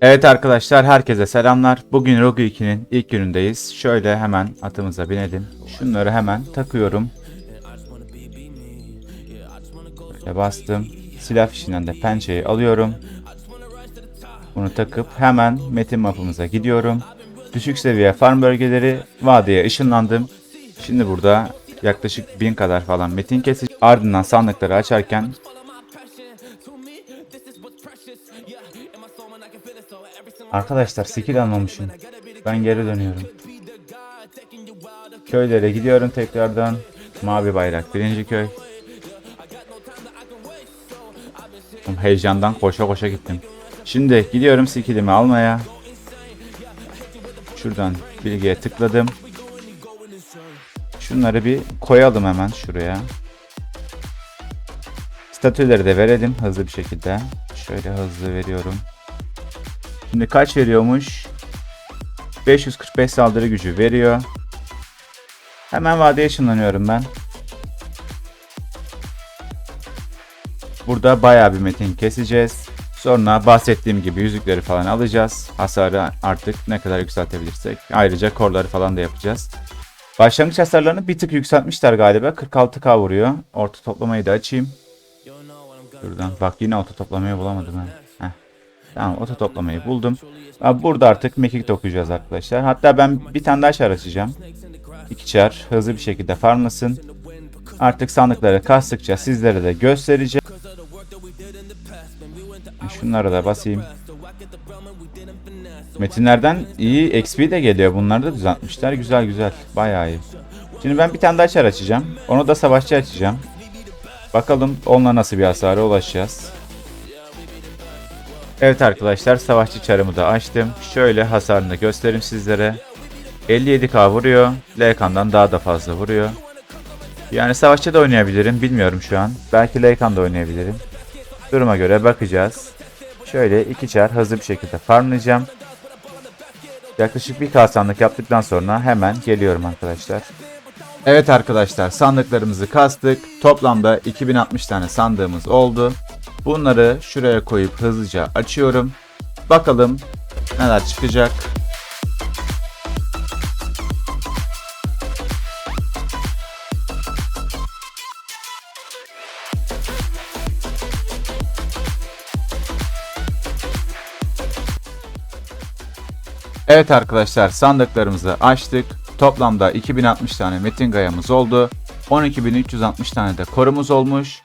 Evet arkadaşlar herkese selamlar. Bugün Rogue 2'nin ilk günündeyiz. Şöyle hemen atımıza binelim. Şunları hemen takıyorum. Böyle bastım. Silah fişinden de pençeyi alıyorum. Bunu takıp hemen metin mapımıza gidiyorum. Düşük seviye farm bölgeleri vadeye ışınlandım. Şimdi burada yaklaşık 1000 kadar falan metin kesici. Ardından sandıkları açarken Arkadaşlar skill almamışım. Ben geri dönüyorum. Köylere gidiyorum tekrardan. Mavi bayrak birinci köy. Heyecandan koşa koşa gittim. Şimdi gidiyorum skillimi almaya. Şuradan bilgiye tıkladım. Şunları bir koyalım hemen şuraya. Statüleri de verelim hızlı bir şekilde. Şöyle hızlı veriyorum. Şimdi kaç veriyormuş? 545 saldırı gücü veriyor. Hemen vadeye ışınlanıyorum ben. Burada bayağı bir metin keseceğiz. Sonra bahsettiğim gibi yüzükleri falan alacağız. Hasarı artık ne kadar yükseltebilirsek. Ayrıca korları falan da yapacağız. Başlangıç hasarlarını bir tık yükseltmişler galiba. 46k vuruyor. Orta toplamayı da açayım. Şuradan. Bak yine auto toplamayı bulamadım ha. Tamam auto toplamayı buldum. Burada artık mekik okuyacağız arkadaşlar. Hatta ben bir tane daha çar açacağım. İki çar hızlı bir şekilde farmlasın. Artık sandıkları kastıkça sizlere de göstereceğim. Şunlara da basayım. Metinlerden iyi XP de geliyor. Bunları da düzeltmişler. Güzel güzel. Bayağı iyi. Şimdi ben bir tane daha çar açacağım. Onu da savaşçı açacağım. Bakalım onunla nasıl bir hasara ulaşacağız. Evet arkadaşlar savaşçı çarımı da açtım. Şöyle hasarını göstereyim sizlere. 57k vuruyor. Leykan'dan daha da fazla vuruyor. Yani savaşçı da oynayabilirim. Bilmiyorum şu an. Belki Leykan da oynayabilirim. Duruma göre bakacağız. Şöyle iki çar hızlı bir şekilde farmlayacağım. Yaklaşık bir sandık yaptıktan sonra hemen geliyorum arkadaşlar. Evet arkadaşlar sandıklarımızı kastık. Toplamda 2060 tane sandığımız oldu. Bunları şuraya koyup hızlıca açıyorum. Bakalım neler çıkacak. Evet arkadaşlar sandıklarımızı açtık. Toplamda 2060 tane metin gayamız oldu. 12360 tane de korumuz olmuş.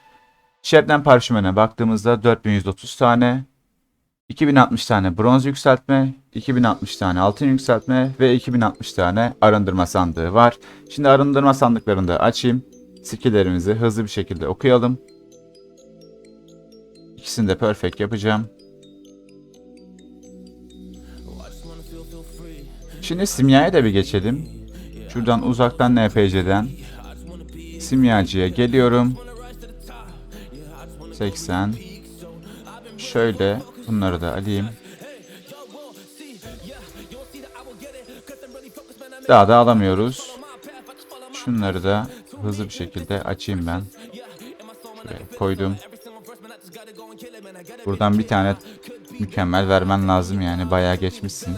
Şebnem parşümene baktığımızda 4130 tane, 2060 tane bronz yükseltme, 2060 tane altın yükseltme ve 2060 tane arındırma sandığı var. Şimdi arındırma sandıklarını da açayım. Skill'lerimizi hızlı bir şekilde okuyalım. İkisini de perfect yapacağım. Şimdi simyaya da bir geçelim. Şuradan uzaktan NPC'den simyacıya geliyorum. 80 Şöyle bunları da alayım. Daha da alamıyoruz. Şunları da hızlı bir şekilde açayım ben. Şuraya koydum. Buradan bir tane mükemmel vermen lazım yani bayağı geçmişsin.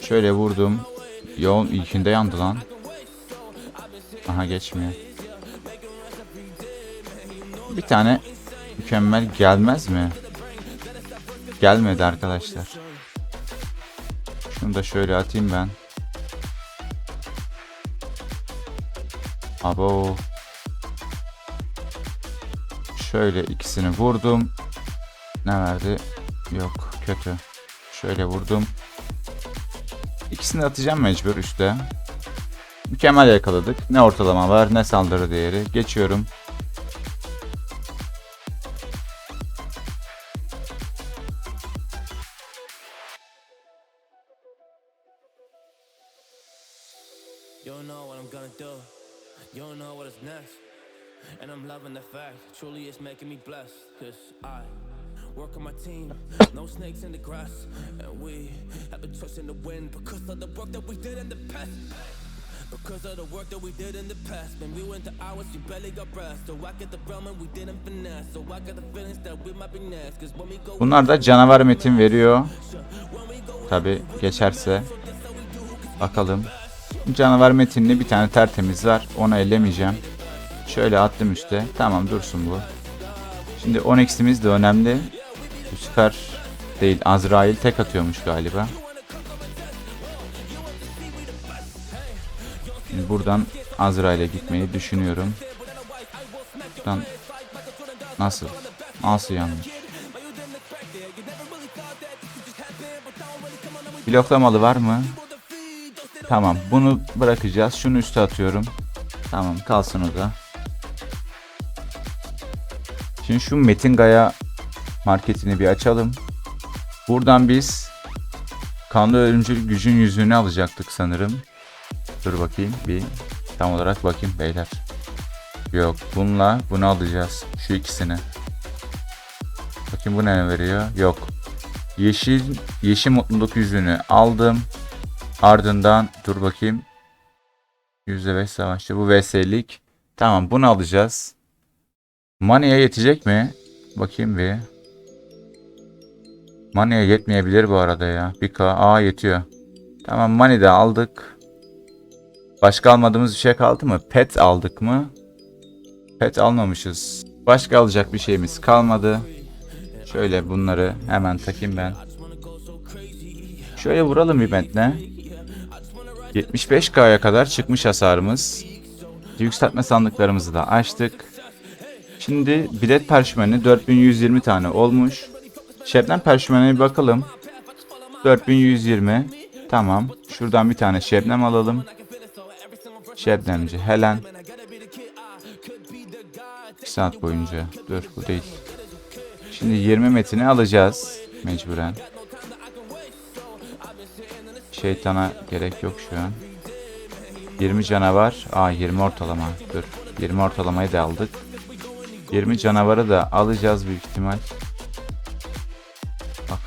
Şöyle vurdum. Yoğun ilkinde yandı lan. Aha geçmiyor. Bir tane mükemmel gelmez mi? Gelmedi arkadaşlar. Şunu da şöyle atayım ben. Abo. Şöyle ikisini vurdum. Ne verdi? Yok kötü. Şöyle vurdum. İkisini atacağım mecbur üstte. Mükemmel yakaladık. Ne ortalama var ne saldırı değeri. Geçiyorum. And I'm loving the fact, truly it's making me blessed. Cause I work on my team, no snakes in the grass. And we have been trusting the wind because of the work that we did in the past. Because of the work that we did in the past, man, we went to hours, we barely got rest. So I get the realm and we didn't finesse. So I got the feelings that we might be next. Cause when we go Bunlar da canavar metin veriyor. Tabi geçerse. Bakalım. Canavar metinli bir tane tertemiz var. Onu ellemeyeceğim. Şöyle attım üste. Tamam dursun bu. Şimdi 10x'imiz de önemli. Süper değil. Azrail tek atıyormuş galiba. Buradan Azrail'e gitmeyi düşünüyorum. Buradan nasıl? Nasıl yanlış? Bloklamalı var mı? Tamam bunu bırakacağız. Şunu üste atıyorum. Tamam kalsın o da. Şimdi şu Metin Gaya marketini bir açalım. Buradan biz kanlı ölümcül gücün yüzüğünü alacaktık sanırım. Dur bakayım bir tam olarak bakayım beyler. Yok bununla bunu alacağız. Şu ikisini. Bakayım bu ne veriyor? Yok. Yeşil yeşil mutluluk yüzüğünü aldım. Ardından dur bakayım. %5 savaşçı bu VS'lik. Tamam bunu alacağız. Money'e yetecek mi? Bakayım bir. Money'e yetmeyebilir bu arada ya. 1K. Aa yetiyor. Tamam money de aldık. Başka almadığımız bir şey kaldı mı? Pet aldık mı? Pet almamışız. Başka alacak bir şeyimiz kalmadı. Şöyle bunları hemen takayım ben. Şöyle vuralım bir bentle. 75K'ya kadar çıkmış hasarımız. Yükseltme sandıklarımızı da açtık. Şimdi bilet perşümeni 4120 tane olmuş. Şebnem perşümenine bir bakalım. 4120. Tamam. Şuradan bir tane şebnem alalım. Şebnemci Helen. 2 saat boyunca. Dur bu değil. Şimdi 20 metini alacağız. Mecburen. Şeytana gerek yok şu an. 20 canavar. Aa 20 ortalama. Dur. 20 ortalamayı da aldık. 20 canavarı da alacağız büyük ihtimal.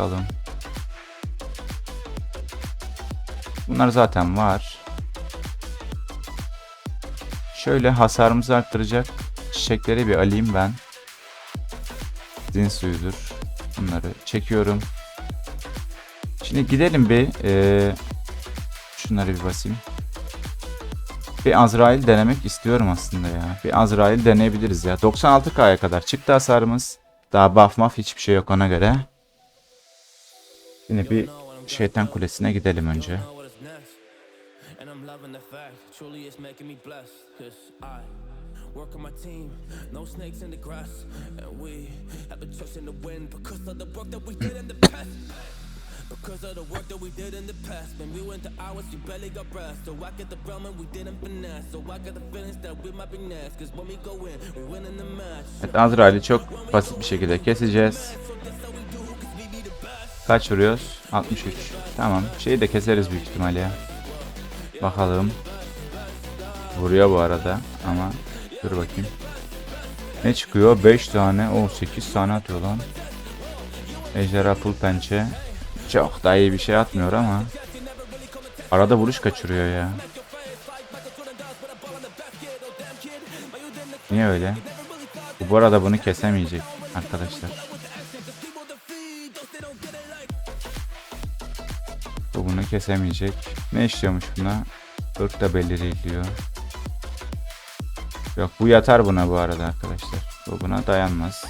Bakalım. Bunlar zaten var. Şöyle hasarımızı arttıracak çiçekleri bir alayım ben. Zin suyudur. Bunları çekiyorum. Şimdi gidelim bir eee, şunları bir basayım. Bir Azrail denemek istiyorum aslında ya. Bir Azrail deneyebiliriz ya. 96K'ya kadar çıktı hasarımız. Daha buff muff hiçbir şey yok ona göre. Şimdi bir şeytan kulesine gidelim önce. work on my team, no snakes in the grass. And we have a trust in the wind because of the work that we did in the past. Because of the work that we did in the past, man, we went to hours, we barely got rest. So I get the realm and we didn't finesse. So I got the feelings that we might be next. Cause when we go in, we win in the match. Evet Azrail'i çok basit bir şekilde keseceğiz. Kaç vuruyoruz? 63. Tamam. Şeyi de keseriz büyük ihtimalle ya. Bakalım. Vuruyor bu arada ama dur bakayım. Ne çıkıyor? 5 tane. O 8 tane atıyor lan. Ejderha pul pençe. Çok da iyi bir şey atmıyor ama. Arada vuruş kaçırıyor ya. Niye öyle? Bu arada bunu kesemeyecek arkadaşlar. Kesemeyecek. Ne işliyormuş buna? Irk da diyor. Yok bu yatar buna bu arada arkadaşlar. Bu buna dayanmaz.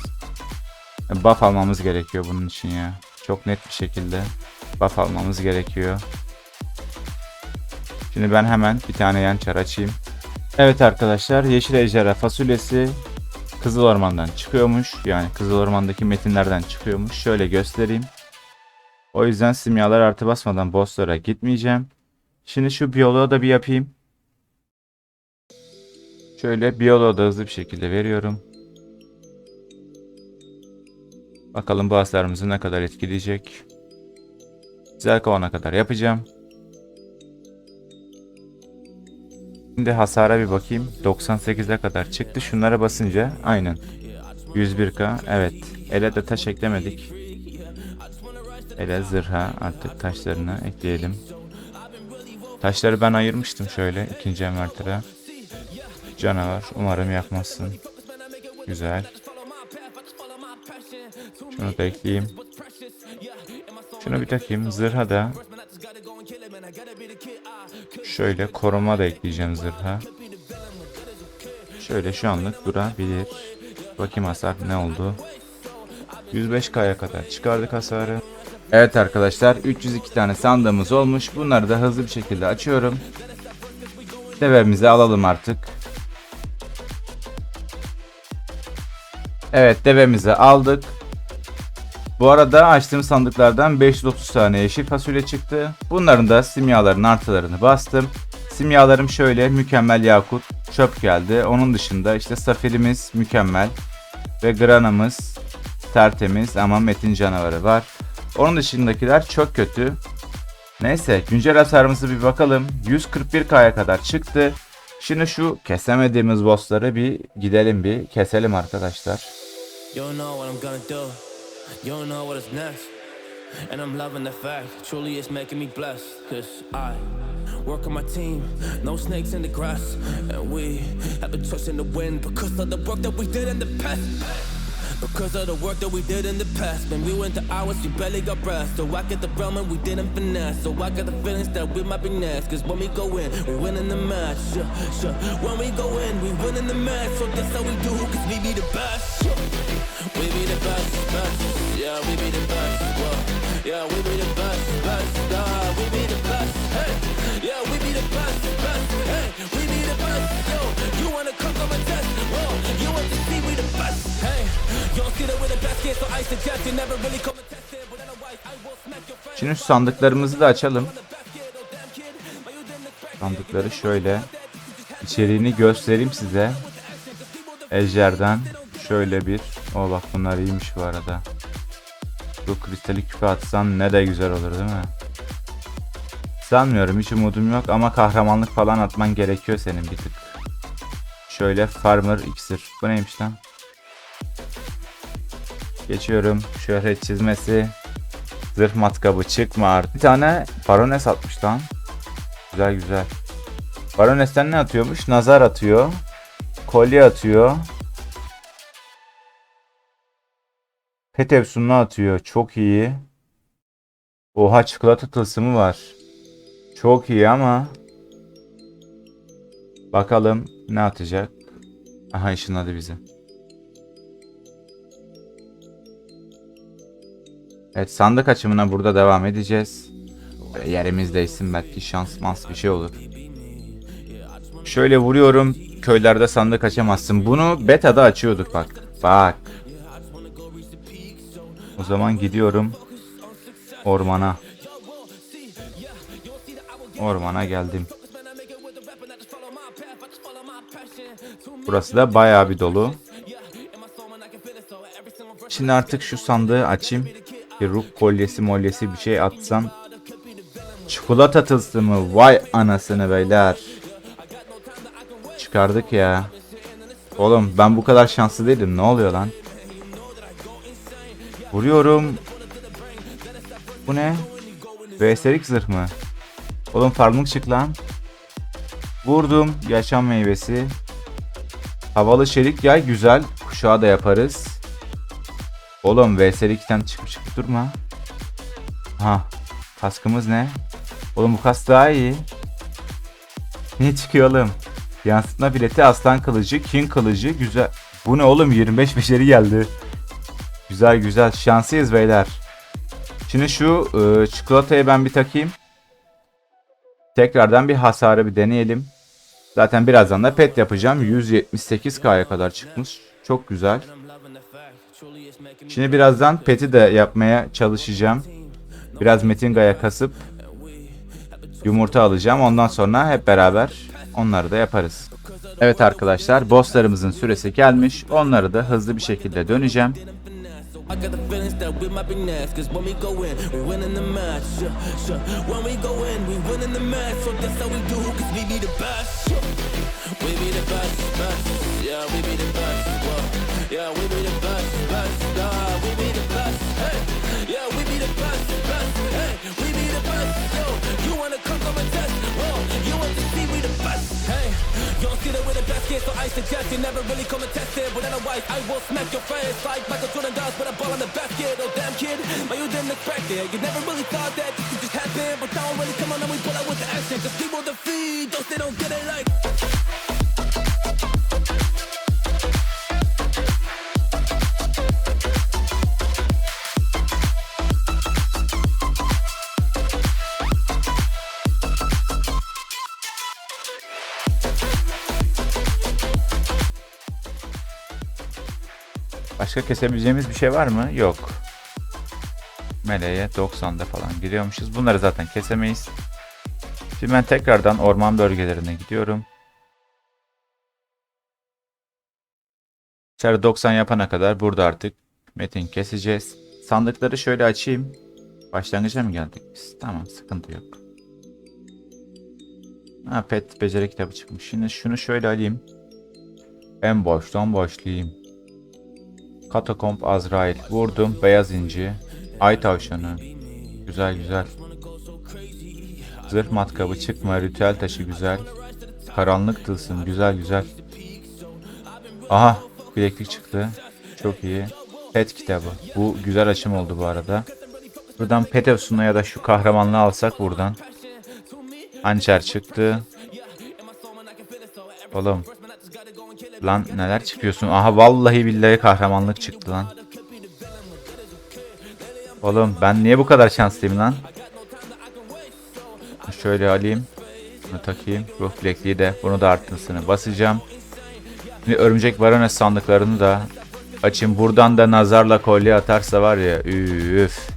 E, Buff almamız gerekiyor bunun için ya. Çok net bir şekilde buff almamız gerekiyor. Şimdi ben hemen bir tane yan çar açayım. Evet arkadaşlar yeşil ejderha fasulyesi Kızıl Orman'dan çıkıyormuş. Yani Kızıl Orman'daki metinlerden çıkıyormuş. Şöyle göstereyim. O yüzden simyalar artı basmadan bosslara gitmeyeceğim. Şimdi şu biyoloğu da bir yapayım. Şöyle biyoloğu da hızlı bir şekilde veriyorum. Bakalım bu hasarımızı ne kadar etkileyecek. Zelkova'na kadar yapacağım. Şimdi hasara bir bakayım. 98'e kadar çıktı. Şunlara basınca aynen. 101k. Evet. Ele de taş eklemedik. Ele zırha artık taşlarını ekleyelim. Taşları ben ayırmıştım şöyle ikinci envertere. Canavar. Umarım yakmazsın. Güzel. Şunu da ekleyeyim. Şunu bir takayım. Zırha da şöyle koruma da ekleyeceğim zırha. Şöyle şu anlık durabilir. Bakayım hasar ne oldu. 105k'ya kadar çıkardık hasarı. Evet arkadaşlar 302 tane sandığımız olmuş. Bunları da hızlı bir şekilde açıyorum. Devemizi alalım artık. Evet devemizi aldık. Bu arada açtığım sandıklardan 530 tane yeşil fasulye çıktı. Bunların da simyaların artılarını bastım. Simyalarım şöyle mükemmel yakut çöp geldi. Onun dışında işte safirimiz mükemmel ve granamız tertemiz ama metin canavarı var. Onun dışındakiler çok kötü. Neyse güncel hasarımızı bir bakalım. 141k'ya kadar çıktı. Şimdi şu kesemediğimiz bossları bir gidelim bir keselim arkadaşlar. And I'm loving the fact, truly it's making me blessed. Cause I work on my team, no snakes in the grass. And we have been trust the wind because of the work that we did in the past. Because of the work that we did in the past. When we went to hours, we barely got rest. So I get the realm and we didn't finesse. So I got the feelings that we might be next. Cause when we go in, we win in the match. Yeah, sure. When we go in, we win in the match. So that's how we do, cause we be the best. We be the best, best. Yeah, we be the best. Yeah, we be the best, best. Şimdi şu sandıklarımızı da açalım. Oh Sandıkları şöyle içeriğini göstereyim size. Ejder'den şöyle bir. O bak bunlar iyiymiş bu arada. Bu kristali küpe atsan ne de güzel olur değil mi? Sanmıyorum hiç umudum yok ama kahramanlık falan atman gerekiyor senin bir tık. Şöyle farmer iksir. Bu neymiş lan? Geçiyorum. Şöhret çizmesi. Zırh matkabı çıkma artık. Bir tane barones atmış lan. Güzel güzel. Barones'ten ne atıyormuş? Nazar atıyor. Kolye atıyor. Pet efsununu atıyor. Çok iyi. Oha çikolata tılsımı var. Çok iyi ama bakalım ne atacak. Aha ışınladı bizi. Evet sandık açımına burada devam edeceğiz. Böyle yerimizdeysin belki şans mans bir şey olur. Şöyle vuruyorum. Köylerde sandık açamazsın. Bunu beta'da açıyorduk bak. Bak. O zaman gidiyorum. Ormana. Ormana geldim. Burası da bayağı bir dolu. Şimdi artık şu sandığı açayım. Bir ruh kolyesi molyesi bir şey atsam. Çikolata tılsımı. Vay anasını beyler. Çıkardık ya. Oğlum ben bu kadar şanslı değilim. Ne oluyor lan? Vuruyorum. Bu ne? VS'lik zırh mı? Oğlum farmlık çık lan. Vurdum. Yaşam meyvesi. Havalı çelik yay güzel. Kuşağı da yaparız. Oğlum VS'lik item çıkıp çıkıp durma. Ha. Kaskımız ne? Oğlum bu kask daha iyi. Ne çıkıyor oğlum? Yansıtma bileti aslan kılıcı, king kılıcı güzel. Bu ne oğlum 25 beşeri geldi. Güzel güzel şanslıyız beyler. Şimdi şu e, çikolatayı ben bir takayım. Tekrardan bir hasarı bir deneyelim. Zaten birazdan da pet yapacağım. 178k'ya kadar çıkmış. Çok güzel. Şimdi birazdan peti de yapmaya çalışacağım. Biraz Metinga'ya kasıp yumurta alacağım. Ondan sonra hep beraber onları da yaparız. Evet arkadaşlar bosslarımızın süresi gelmiş. Onları da hızlı bir şekilde döneceğim. Yeah, we be the best. Whoa. Yeah, we be the best, we need the best hey y'all see the way the best get so I suggest you never really come and test it But otherwise I will smack your face Like Michael Jordan does with a ball in the basket Oh damn kid, but you didn't expect it You never really thought that this could just happen But now I'm really coming and we pull out with the action Cause people defeat those they don't get it like Başka kesebileceğimiz bir şey var mı? Yok. Meleğe 90'da falan gidiyormuşuz. Bunları zaten kesemeyiz. Şimdi ben tekrardan orman bölgelerine gidiyorum. İçeri 90 yapana kadar burada artık metin keseceğiz. Sandıkları şöyle açayım. Başlangıca mı geldik biz? Tamam sıkıntı yok. Ha pet beceri kitabı çıkmış. Şimdi şunu şöyle alayım. En baştan başlayayım. Katakomb Azrail. Vurdum. Beyaz inci. Ay tavşanı. Güzel güzel. Zırh matkabı çıkma. Ritüel taşı güzel. Karanlık tılsım. Güzel güzel. Aha. Bileklik çıktı. Çok iyi. Pet kitabı. Bu güzel açım oldu bu arada. Buradan pet efsununa ya da şu kahramanlığı alsak buradan. Hançer çıktı. Oğlum. Lan neler çıkıyorsun? Aha vallahi billahi kahramanlık çıktı lan. Oğlum ben niye bu kadar şanslıyım lan? Şöyle alayım. Bunu takayım. Ruh bilekliği de. Bunu da artınsını basacağım. Şimdi örümcek varones sandıklarını da açayım. Buradan da nazarla kolye atarsa var ya. Üf.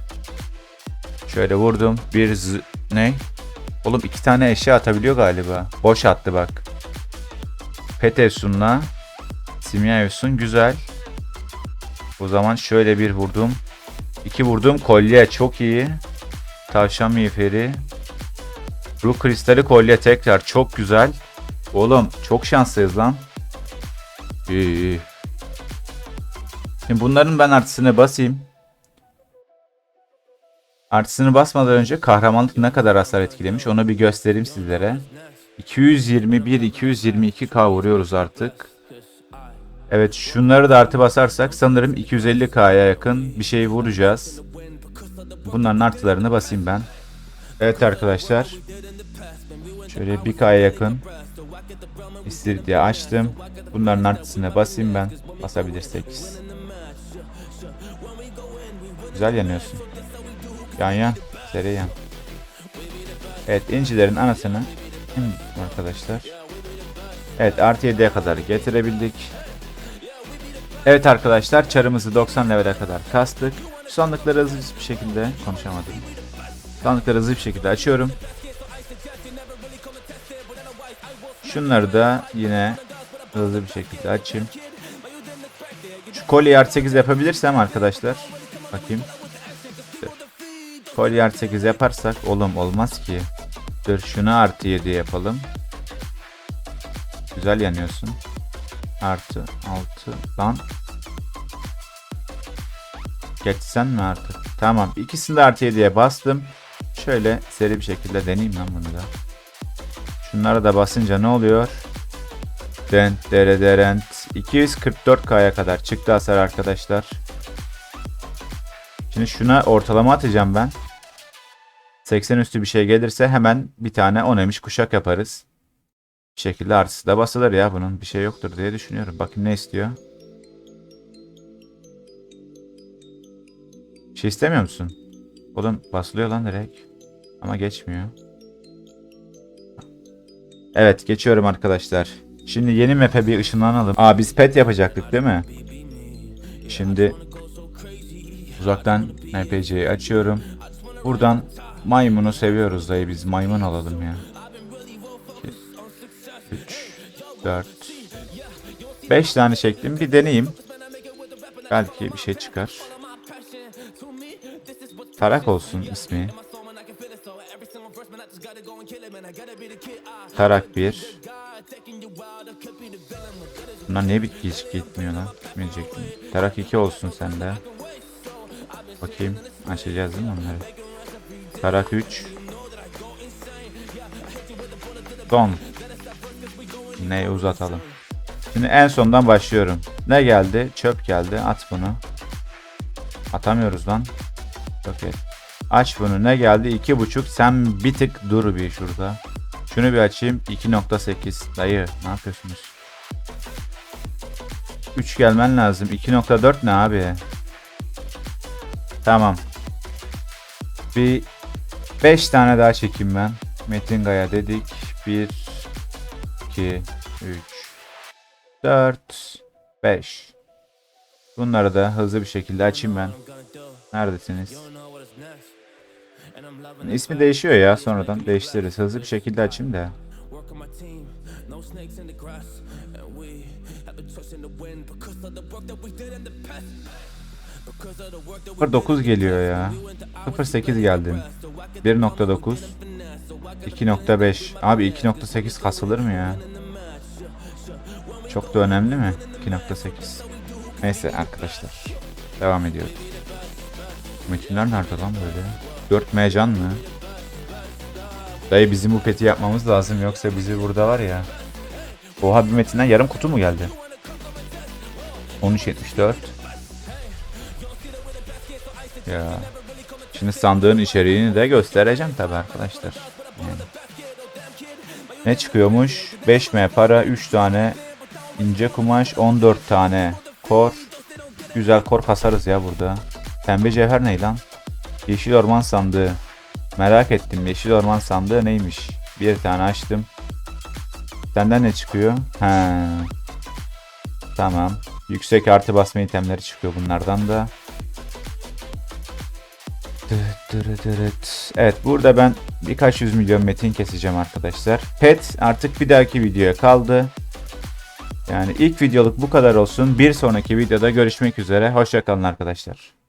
Şöyle vurdum. Bir z- ne? Oğlum iki tane eşya atabiliyor galiba. Boş attı bak. Pet Efsun'la Simya Efsun güzel. O zaman şöyle bir vurdum. İki vurdum. Kolye çok iyi. Tavşan miğferi. Ruh kristali kolye tekrar çok güzel. Oğlum çok şanslıyız lan. İyi iyi. Şimdi bunların ben artısını basayım. Artısını basmadan önce kahramanlık ne kadar hasar etkilemiş onu bir göstereyim sizlere. 221-222k vuruyoruz artık. Evet şunları da artı basarsak sanırım 250k'ya yakın bir şey vuracağız. Bunların artılarını basayım ben. Evet arkadaşlar. Şöyle 1k'ya yakın. İstiridye açtım. Bunların artısına basayım ben. Basabilirsek. Güzel yanıyorsun. Yan yan. Seri yan. Evet incilerin anasını arkadaşlar. Evet artı 7'ye kadar getirebildik. Evet arkadaşlar çarımızı 90 levele kadar kastık. Şu sandıkları hızlı bir şekilde konuşamadım. Sandıkları hızlı bir şekilde açıyorum. Şunları da yine hızlı bir şekilde açayım. Şu kolye artı 8 yapabilirsem arkadaşlar. Bakayım. Kolye artı 8 yaparsak oğlum olmaz ki. Dur şunu artı 7 yapalım. Güzel yanıyorsun. Artı 6 lan. Geçsen mi artık? Tamam. İkisini de artı 7'ye bastım. Şöyle seri bir şekilde deneyeyim lan bunu da. Şunlara da basınca ne oluyor? Dent dere derent. 244k'ya kadar çıktı hasar arkadaşlar. Şimdi şuna ortalama atacağım ben. 80 üstü bir şey gelirse hemen bir tane onemiş kuşak yaparız. Bir şekilde artısı da basılır ya bunun bir şey yoktur diye düşünüyorum. Bakayım ne istiyor. Bir şey istemiyor musun? Oğlum basılıyor lan direkt. Ama geçmiyor. Evet geçiyorum arkadaşlar. Şimdi yeni map'e bir ışınlanalım. Aa biz pet yapacaktık değil mi? Şimdi uzaktan NPC'yi açıyorum. Buradan maymunu seviyoruz dayı biz maymun alalım ya. 3 4 5 tane çektim bir deneyeyim. Belki bir şey çıkar. Tarak olsun ismi. Tarak 1. Bunlar niye bitki hiç gitmiyor lan? Gitmeyecek mi? Tarak 2 olsun sende. Bakayım. Açacağız değil mi onları? Tarak 3. Don. Neyi uzatalım. Şimdi en sondan başlıyorum. Ne geldi? Çöp geldi. At bunu. Atamıyoruz lan. Okey. Aç bunu. Ne geldi? 2.5. Sen bir tık dur bir şurada. Şunu bir açayım. 2.8. Dayı ne yapıyorsunuz? 3 gelmen lazım. 2.4 ne abi? Tamam. Bir 5 tane daha çekeyim ben. Metin Gaya dedik. 1 2 3 4 5 Bunları da hızlı bir şekilde açayım ben. Neredesiniz? İsmi değişiyor ya sonradan değiştiririz. Hızlı bir şekilde açayım da. We 09 geliyor ya. 08 geldi. 1.9 2.5 Abi 2.8 kasılır mı ya? Çok da önemli mi? 2.8 Neyse arkadaşlar. Devam ediyoruz. Metinler nerede lan böyle? 4 mecan mı? Dayı bizim bu peti yapmamız lazım yoksa bizi burada var ya. Oha bir metinden yarım kutu mu geldi? 13.74 Ya. Şimdi sandığın içeriğini de göstereceğim tabi arkadaşlar. Yani. Ne çıkıyormuş? 5M para, 3 tane ince kumaş, 14 tane kor. Güzel kor kasarız ya burada. Pembe cevher ne lan? Yeşil orman sandığı. Merak ettim yeşil orman sandığı neymiş? Bir tane açtım. Senden ne çıkıyor? He. Tamam. Yüksek artı basma itemleri çıkıyor bunlardan da. Evet burada ben birkaç yüz milyon metin keseceğim arkadaşlar. Pet artık bir dahaki videoya kaldı. Yani ilk videoluk bu kadar olsun. Bir sonraki videoda görüşmek üzere. Hoşçakalın arkadaşlar.